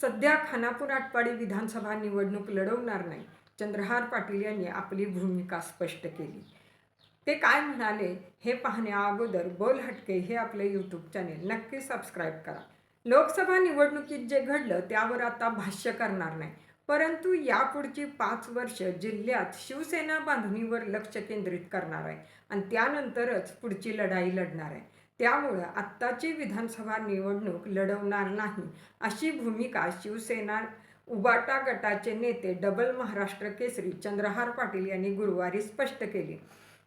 सध्या खानापूर आटपाडी विधानसभा निवडणूक लढवणार नाही. चंद्रहार पाटील यांनी आपली भूमिका स्पष्ट केली. ते काय म्हणाले हे पाहण्या अगोदर बोल हटके हे आपले यूट्यूब चॅनेल नक्की सबस्क्राईब करा. लोकसभा निवडणुकीत जे घडलं त्यावर आता भाष्य करणार नाही. परंतु यापुढची पाच वर्ष जिल्ह्यात शिवसेना बांधणीवर लक्ष केंद्रित करणार आहे. आणि त्यानंतरच पुढची लढाई लढणार आहे. त्यामुळं आत्ताची विधानसभा निवडणूक लढवणार नाही अशी भूमिका शिवसेना उबाटा गटाचे नेते डबल महाराष्ट्र केसरी चंद्रहार पाटील यांनी गुरुवारी स्पष्ट केली.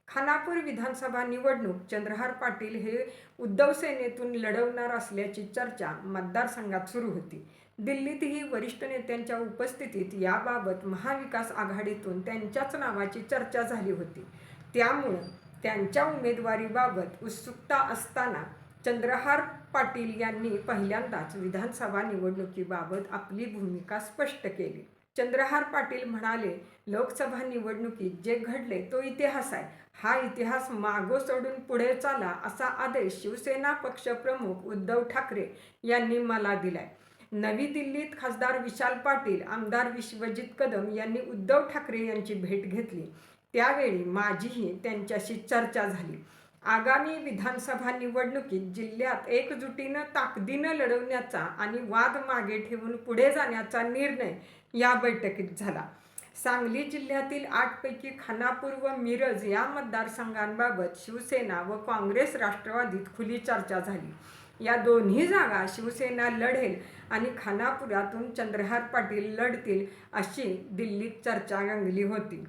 खानापूर विधानसभा निवडणूक चंद्रहार पाटील हे उद्धव सेनेतून लढवणार असल्याची चर्चा मतदारसंघात सुरू होती. दिल्लीतही वरिष्ठ नेत्यांच्या उपस्थितीत याबाबत महाविकास आघाडीतून त्यांच्याच नावाची चर्चा झाली होती. त्यामुळं त्यांच्या उमेदवारीबाबत उत्सुकता असताना चंद्रहार पाटील यांनी पहिल्यांदाच विधानसभा निवडणुकीबाबत आपली भूमिका स्पष्ट केली. चंद्रहार पाटील म्हणाले लोकसभा निवडणुकीत जे घडले तो इतिहास आहे. हा इतिहास मागो सोडून पुढे चाला असा आदेश शिवसेना पक्षप्रमुख उद्धव ठाकरे यांनी मला दिलाय. नवी दिल्लीत खासदार विशाल पाटील आमदार विश्वजित कदम यांनी उद्धव ठाकरे यांची भेट घेतली. त्यावेळी माझीही त्यांच्याशी चर्चा झाली. आगामी विधानसभा निवडणुकीत जिल्ह्यात एकजुटीनं ताकदीनं लढवण्याचा आणि वाद मागे ठेवून पुढे जाण्याचा निर्णय या बैठकीत झाला. सांगली जिल्ह्यातील आठपैकी खानापूर व मिरज या मतदारसंघांबाबत शिवसेना व काँग्रेस राष्ट्रवादीत खुली चर्चा झाली. या दोन्ही जागा शिवसेना लढेल आणि खानापुरातून चंद्रहार पाटील लढतील अशी दिल्लीत चर्चा रंगली होती.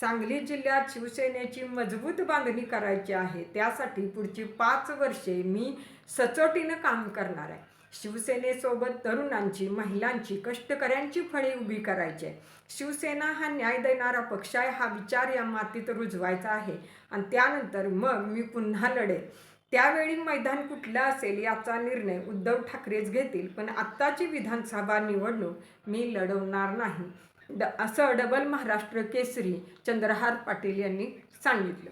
सांगली जिल्ह्यात शिवसेनेची मजबूत बांधणी करायची आहे. त्यासाठी पुढची पाच वर्षे मी सचोटीनं काम करणार आहे. शिवसेनेसोबत तरुणांची महिलांची कष्टकऱ्यांची फळी उभी करायची आहे. शिवसेना हा न्याय देणारा पक्ष आहे हा विचार या मातीत रुजवायचा आहे. आणि त्यानंतर मग मी पुन्हा लढेल. त्यावेळी मैदान कुठलं असेल याचा निर्णय उद्धव ठाकरेच घेतील. पण आत्ताची विधानसभा निवडणूक मी लढवणार नाही. ड असं डबल महाराष्ट्र केसरी चंद्रहार पाटील यांनी सांगितलं.